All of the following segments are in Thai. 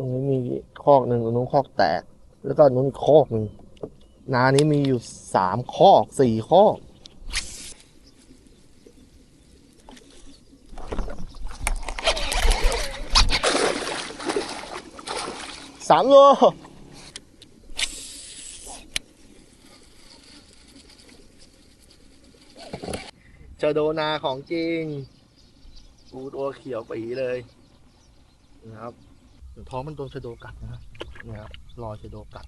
ตรงนี้มีคอกหนึ่งตรงนู้นคอกแตก แล้วก็นู้นคอกหนึ่งนานี้มีอยู่สามคอกสี่คอกสามโลเจอโดนาของจริงปูตัวเขียวปีเลยนะครับ ท้องมันโดนชะโดกัดนะเนี่ยครับรอยชะโดกัด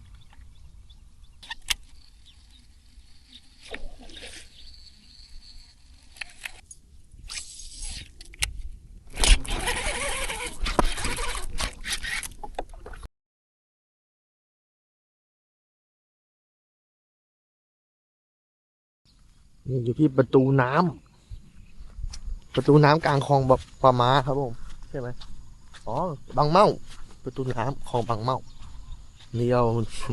นี่อยู่ที่ประตูน้ำประตูน้ำกลางคลองแบบปลาม้าครับผม ใช่ไหมอ๋อบางเมา ประตูน้ำคลองบางเมานี่เอา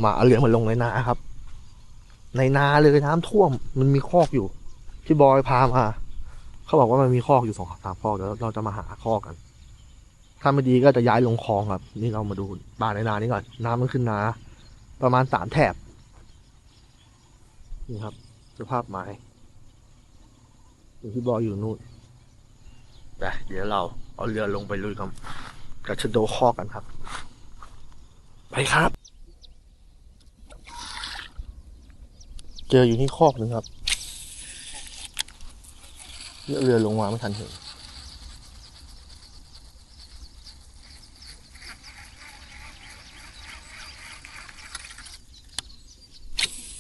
หมาเลี้ยงมาลงในนาครับ ในนาเลยน้ำท่วม มันมีคอกอยู่พี่บอยพามาเขาบอกว่ามันมีคอกอยู่สองสามคอกเดี๋ยวเราจะมาหาคอกกัน ถ้าไม่ดีก็จะย้ายลงคลองครับ นี่เรามาดูบ้าในนานี้ก่อน น้ำมันขึ้นนา ประมาณสามแถบนี่ครับสภาพไม้ที่บอยอยู่นู่นไปเดี๋ยวเราเอาเรือลงไปลุยกับ กับชะโดคอกกันครับ ไปครับ เจออยู่ที่คอกหนึ่งครับเรือลงมาไม่ทันเห็น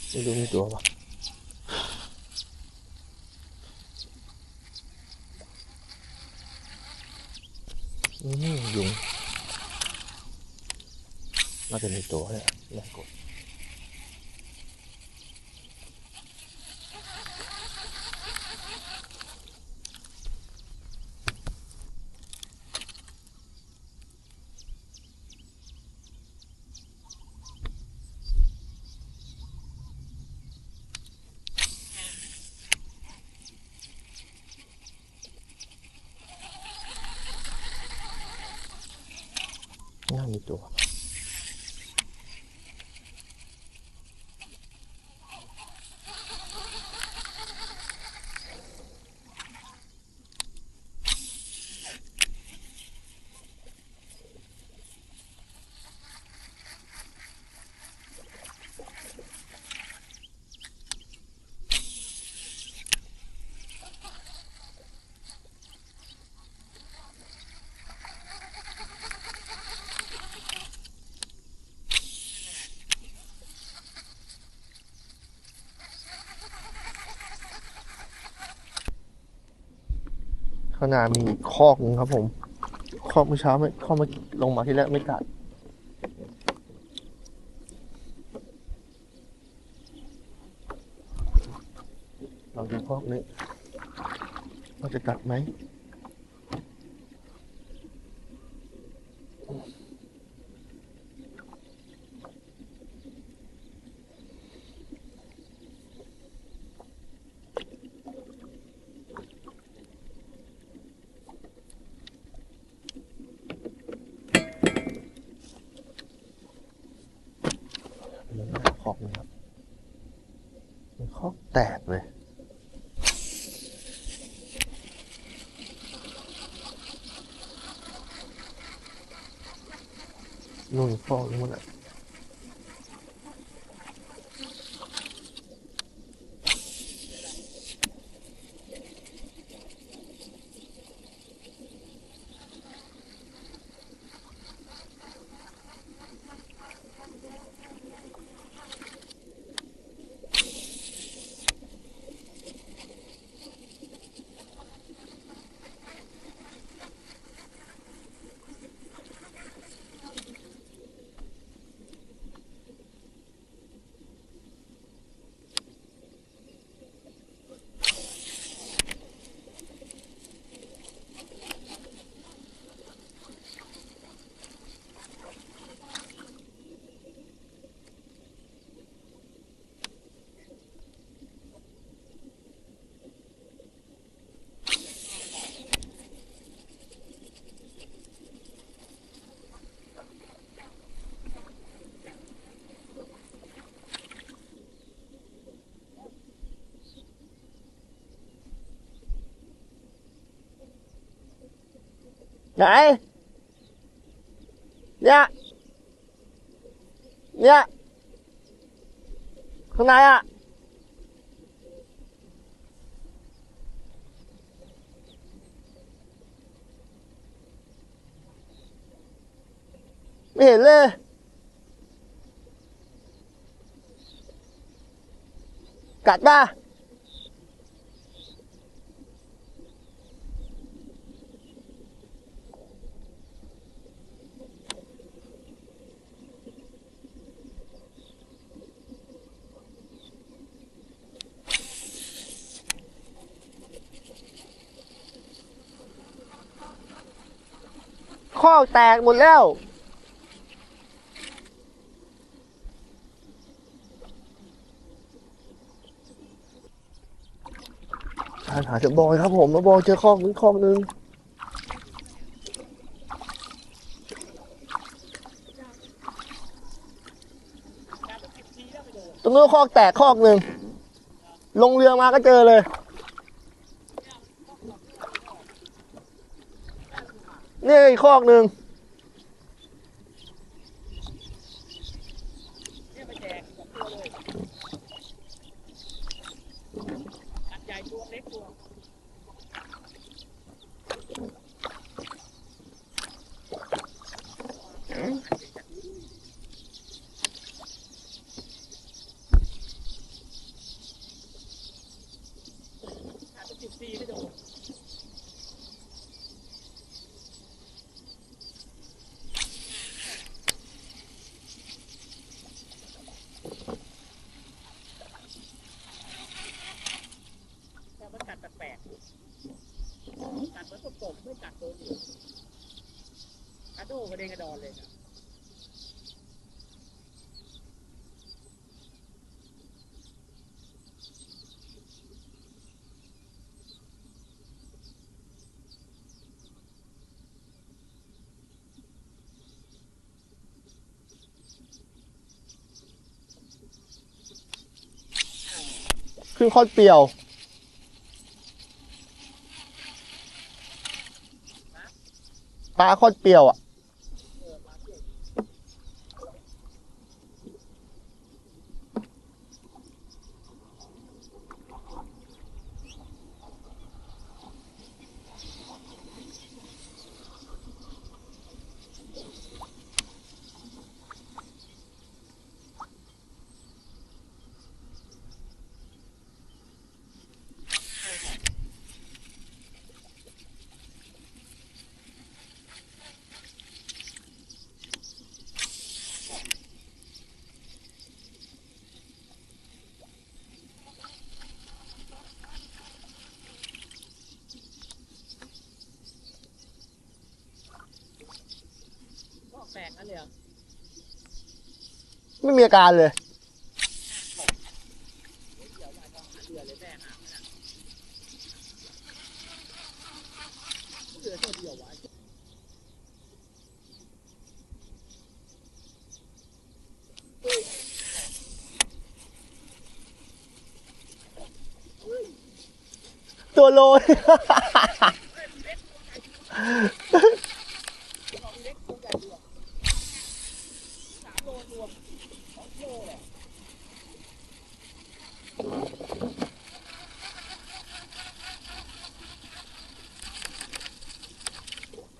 ไม่รู้มีตัวปะ อืมยุง น่าจะมีตัวเนี่ยน่า ข้างหน้ามีคอกนึงครับผม คอกเมื่อเช้าไม่เข้ามาลงมาที่แรกไม่กัดเราดูคอกนี้ว่าจะกัดไหมอนคอกนะครับมันคอกแตกเลย นู่นคอกนู่ นอะไหนเนี่ยเนี่ ข้างในอะไม่เห็นเลยกัดป่ะข้อแตกหมดแล้วหาหาเจอบอยครับผมแล้วบอยเจอคอกนึงคอกนึงตรงนู้นคอกแตกคอกหนึ่งลงเรือมาก็เจอเลย นี่ อีกคอกหนึ่ง เนี่ยไปแจกสองตัวเลยอันใหญ่ตัวเล็กตัวอาจจะสิบสี่ไม่โดนแต่มันกัดแปลกๆกัดเหมือนกบๆไม่กัดตัวอื่น กระดอนเลยนะขึ้นคอกเปรียว ปลาคอกเปรียวอะ ไม่มีอาการเลยเดี๋ยมาทองหาเรือเลยแม่หามันอะเรือตัวเดียววะ ตัวโลย ของเล็กตัวใหญ่ดีอะสามโลรวมสองโลเลย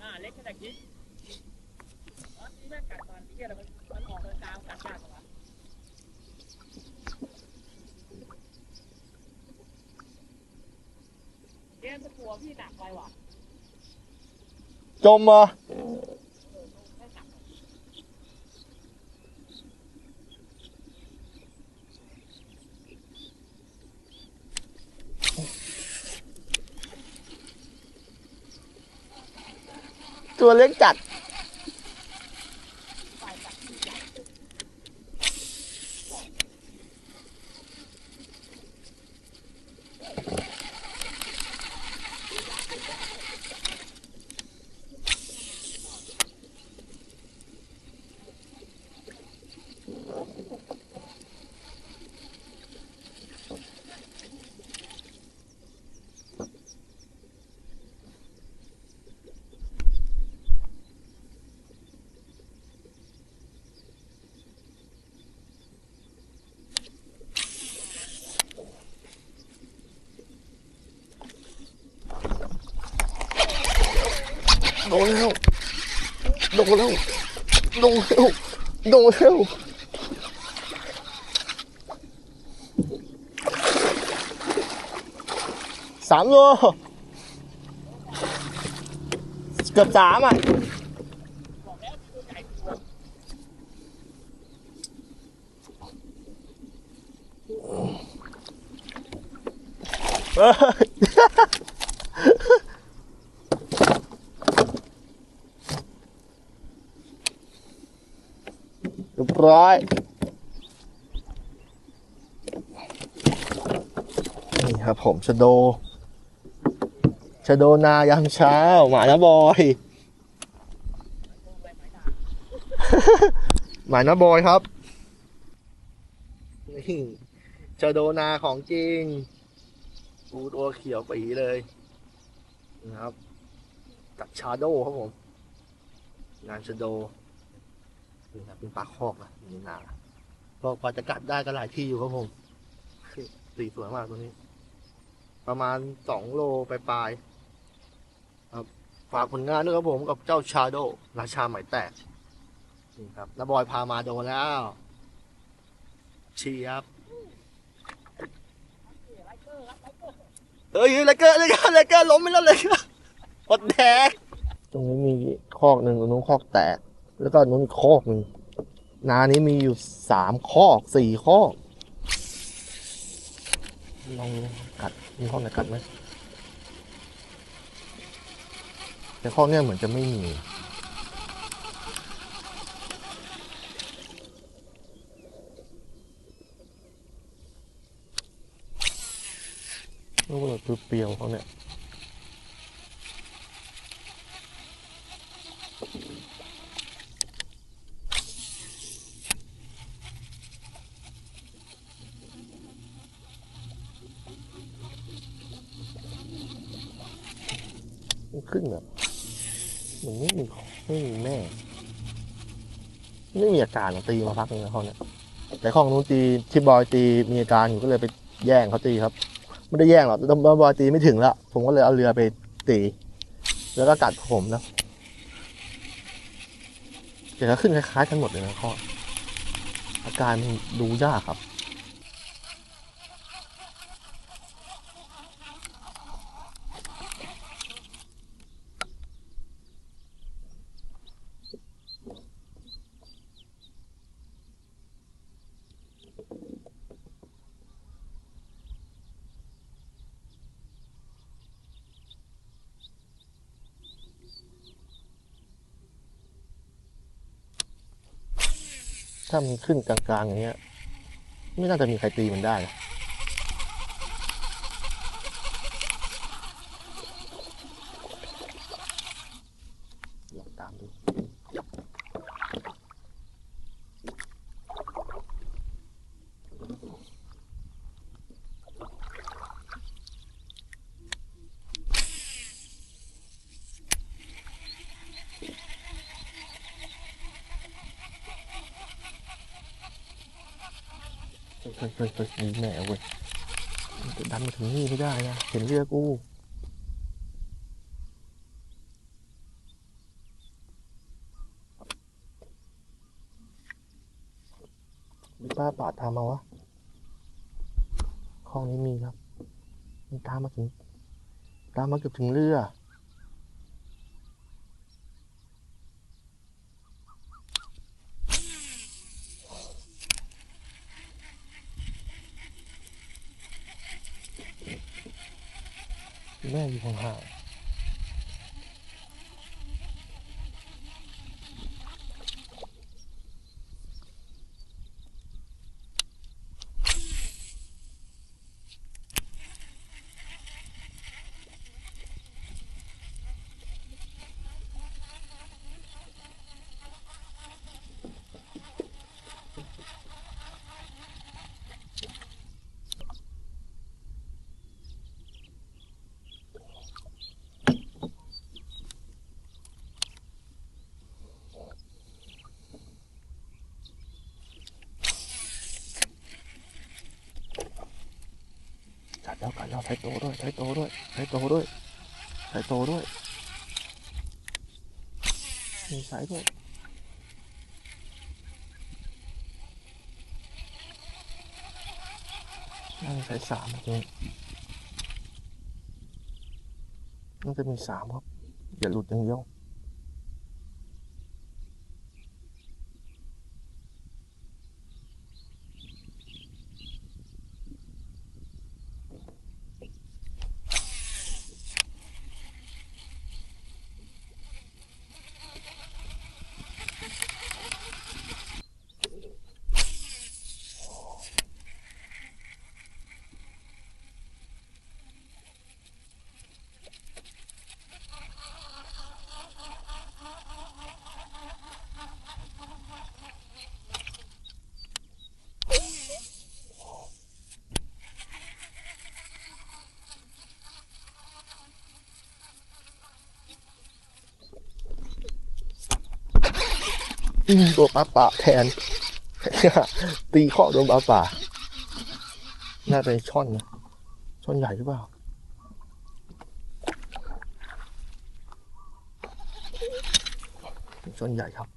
อ่าเล็กขนาดนี้อ๋อนี่แม่งกัดตอนนี้อะไรมันมันออกกลางกัดยากกว่าเกมจะกลัวพี่หนักไปว่ะจมมาตัวเล็กจัด นแล้วโดนแล้วโดนแล้วโดนแล้วสามโลเกือบสามอะ บอกแล้วมีตัวใหญ่ตัว เอ้ยเรียบร้อยนี่ครับผมชะโดชะโดนายามเช้าหมานะบอยตัวใบไม้ด่างหมานะบอยครับนี่ชะโดนาของจริงปูตัวเขียวปีเลยนะครับกับชาโดครับผมงานชะโด นี่ครับเป็นปลาคอกนะนี่นาก็กว่าจะกัดได้ก็หลายที่อยู่ครับผมสีสวยมากตัวนี้ ประมาณสองโลไปปลายครับฝากผลงานด้วยครับผมกับเจ้าชาโดราชาไหมแตกนี่ครับน้าบอยพามาโดนแล้วเชียบเกอร์ครับเกอร์เฮ้ยเลเกอร์เลเกอร์เลเกอร์ล้มไปแล้วเลยอดแดกตรงนี้มีคอกหนึ่งตรงนู้นคอกแตก แล้วก็นู้นอีกคอกหนึ่งนานี้มีอยู่สามคอกสี่คอกลองกัดมีคอกไหนกัดไหมแต่คอกเนี้ยเหมือนจะไม่มีลูกเลยเปรี้ยวเขาเนี่ย มันขึ้นแบบมันไม่มีไม่มีแม่ ไม่มีอาการตีมาพักหนึงแล้วเขาเนี่ยแต่ของนู้นตีที่บอยตีมีอาการอยู่ก็เลยไปแย่งเขาตีครับไม่ได้แย่งหรอกแต่บอยตีไม่ถึงแล้วผมก็เลยเอาเรือไปตี แล้วก็กัดผมนะแต่ก็ขึ้นคล้ายๆกันหมดเลยนะข้ออาการมันดูยากครับ ถ้ามันขึ้นกลางๆอย่างเงี้ย ไม่น่าจะมีใครตีมันได้นะลองตามดูเฮ้ยเฮ้ยเฮ้ยเฮ้ยมีแม่เว้ยจะดันมาถึงนี่ไม่ได้นะเห็นเรือกูมีป้าปาดทำมาวะคลองนี้มีครับ มันตามมาถึง ตามมาเกือบถึงเรือ แม่อยู่ห่างกัด แล้วกัดแล้วใช้โตด้วยใช้โตด้วยใช้โตด้วยใช้โตด้วยมีสายด้วยน่าจะใช้สามตรงนี้มันจะมีสามครับ อย่าหลุดอย่างเดียว ตัวปลาป่าแทนตีข้อโดนปลาป่า น่าจะช่อนนะช่อนใหญ่หรือเปล่าช่อนใหญ่ครับ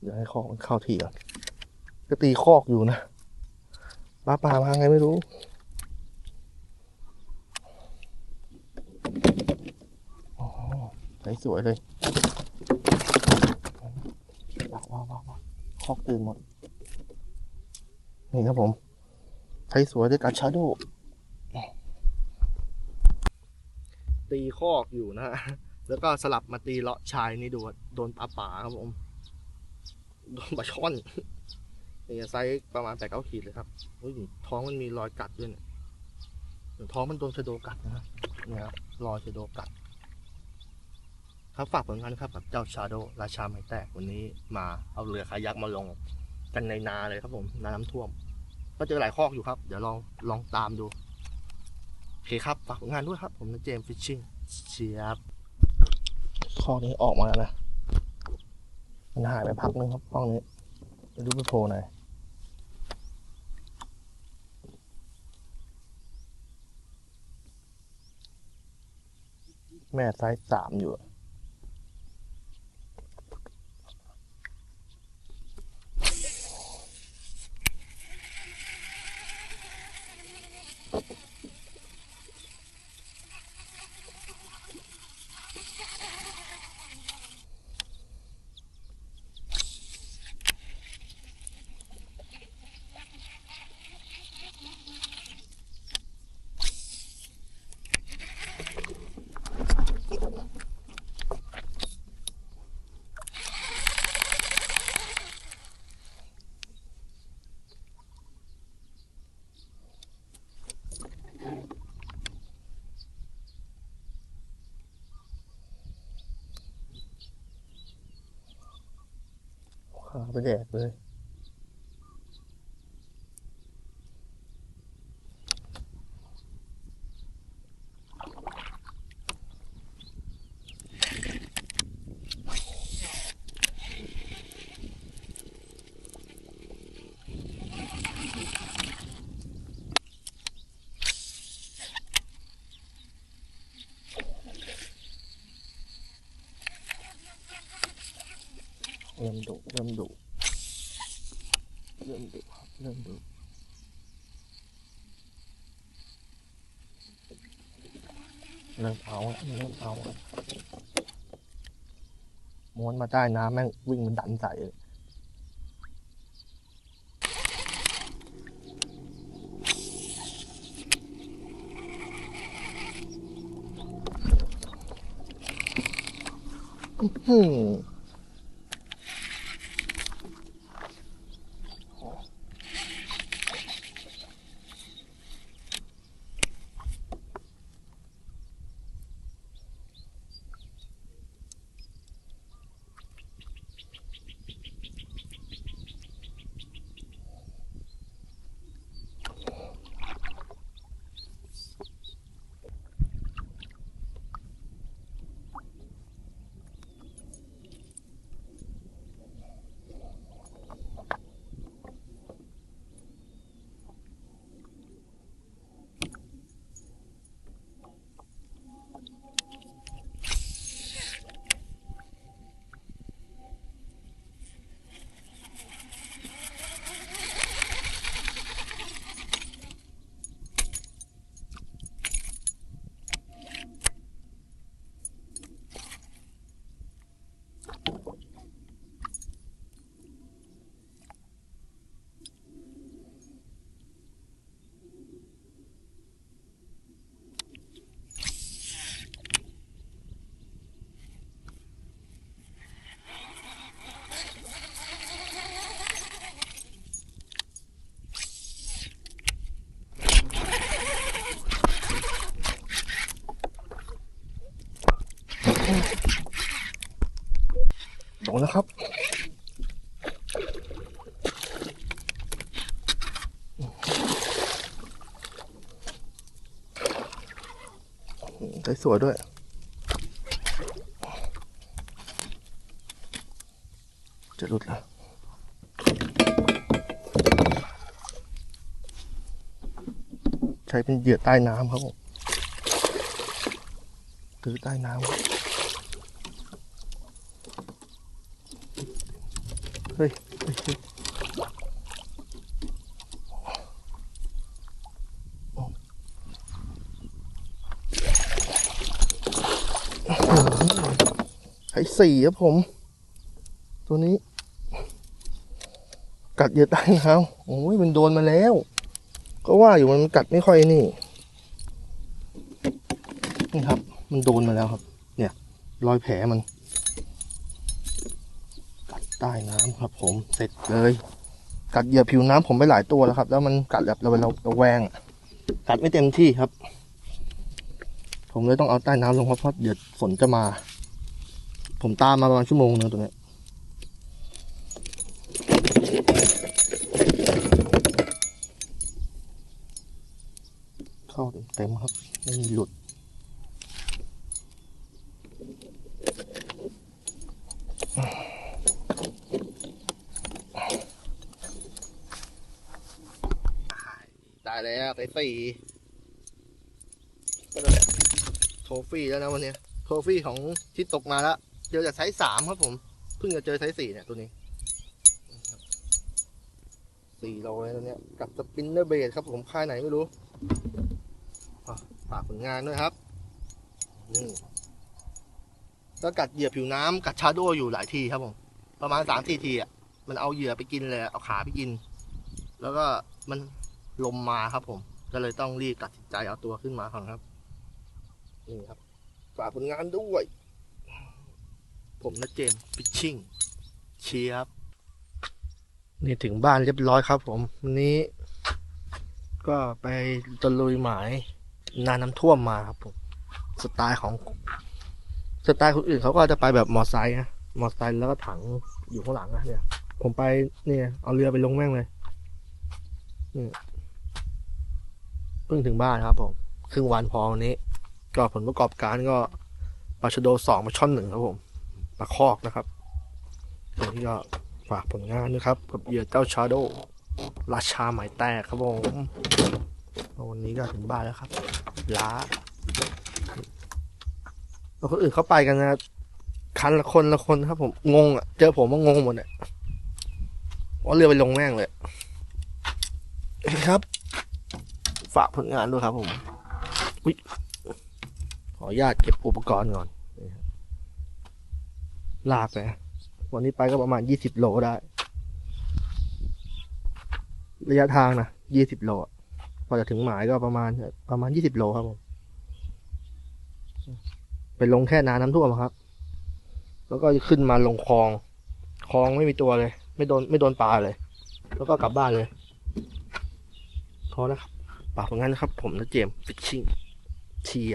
เดี๋ยวให้คอกมันเข้าที่ก่อนก็ตีคอกอยู่นะ ปลาป่ามาไงไม่รู้ โอ้โหใสสวยเลยว้าวว้าวว้าวว้าวคอกตื่นหมด นี่ครับผมใช้สวยด้วยการชาโดว์ตีคอกอยู่นะฮะ แล้วก็สลับมาตีเลาะชายนี่ดูว่าโดนปลาป่าครับผม โดนปลาช่อน นี่ไซส์ประมาณแปดเก้าขีดเลยครับอุ้ยท้องมันมีรอยกัดด้วยเนี่ยท้องมันโดนชะโดกัดนะฮะเนี่ยครับรอยชะโดกัด ครับฝากผลงานครับกับเจ้าชาโดราชาไม้แตกวันนี้มาเอาเรือคายักมาลงกันในนาเลยครับผมนาน้ำท่วม ก็เจอหลายคอกอยู่ครับ เดี๋ยวลองลองตามดูโอเคครับฝากผลงานด้วยครับ ผมนะเจมฟิชชิ่งเชียบคอกนี้ออกมาแล้วนะมันหายไปพักนึงครับคอกนี้ไปดูไปโผล่หน่อย แม่ไซส์สามอยู่ อะขาไปแดกเลย เริ่มดุเริ่มดุเริ่มดุครับเริ่มดุเริ่มเอาละ เริ่มเอาม้วนมาใต้น้ำแม่งวิ่งมันดันใส่เลยอื สวยด้วย จะหลุดแล้วใช้เป็นเหยื่อใต้น้ำครับผมถือใต้น้ำเฮ้ยเฮ้ยเฮ้ยไอ้ สี่ครับผม ตัวนี้ กัดเหยื่อใต้น้ำโอ้ยมันโดนมาแล้ว ก็ว่าอยู่มันกัดไม่ค่อยนี่ นี่ครับ มันโดนมาแล้วครับ เนี่ย รอยแผลมัน กัดใต้น้ำครับ ผมเสร็จเลยกัดเหยื่อผิวน้ำผมไปหลายตัวแล้วครับ แล้วมันกัดแบบเราเราระแวงกัดไม่เต็มที่ครับ ผมเลยต้องเอาใต้น้ำลงเพราะเพราะเดี๋ยวฝนจะมา ผมตามมาประมาณชั่วโมงนึงตัวเนี้ยเข้าเต็มครับไม่มีหลุดได้แล้วไปสี่โทฟี่แล้วนะวันนี้ โทฟี่ของที่ตกมาแล้ว เจอจากไซส์สามครับผม เพิ่งจะเจอไซส์สี่เนี่ยตัวนี้สี่โลเลยตัวเนี้ย กับสปินเนอร์เบดครับผมค่ายไหนไม่รู้ฝากผลงานด้วยครับนี่ก็กัดเหยื่อผิวน้ำกัดชาโดอยู่หลายทีครับผม ประมาณสามสี่ทีอะมันเอาเหยื่อไปกินเลยอะเอาขาไปกิน แล้วก็มันลมมาครับผม ก็เลยต้องรีบตัดสินใจเอาตัวขึ้นมาก่อนครับ นี่ครับฝากผลงานด้วย ผมนะเจมส์ฟิชชิ่งเชียร์ครับนี่ถึงบ้านเรียบร้อยครับ ผมวันนี้ ก็ไปตะลุยหมายนาน้ำท่วมมาครับผมสไตล์ของ สไตล์คนอื่นเขาก็จะไปแบบมอไซค์นะมอไซค์แล้วก็ถังอยู่ข้างหลังนะเนี่ย ผมไปเนี่ย เอาเรือไปลงแม่งเลยนี่เพิ่งถึงบ้านครับผมครึ่งวันพอวันนี้ ก็ผลประกอบการก็ปลาชะโดสองปลาช่อนหนึ่งครับผม ปลาคอกนะครับตัวนี้ก็ฝากผลงานด้วยครับกับเหยื่อเจ้าชาโดราชาหมายแตกครับผมวันนี้ก็ถึงบ้านแล้วครับ ล้าแล้วคนอื่นเขาไปกันนะคันละคนละคนครับผมงงอะ เจอผมว่างงหมดเนี่ยว่าเรือไปลงแม่งเลยครับ ฝากผลงานด้วยครับผม อุ๊ยขออนุญาตเก็บอุปกรณ์ก่อน ลากเลยวันนี้ไปก็ประมาณยี่สิบโลได้ ระยะทางนะยี่สิบโลพอจะถึงหมายก็ประมาณประมาณยี่สิบโลครับผมไปลงแค่นาน้ำท่วมครับ แล้วก็ขึ้นมาลงคลองคลองไม่มีตัวเลย ไม่โดนไม่โดนปลาเลย แล้วก็กลับบ้านเลยพอแล้วครับฝากผลงานนะครับ ผมนะเจมส์ฟิชชิ่งเชีย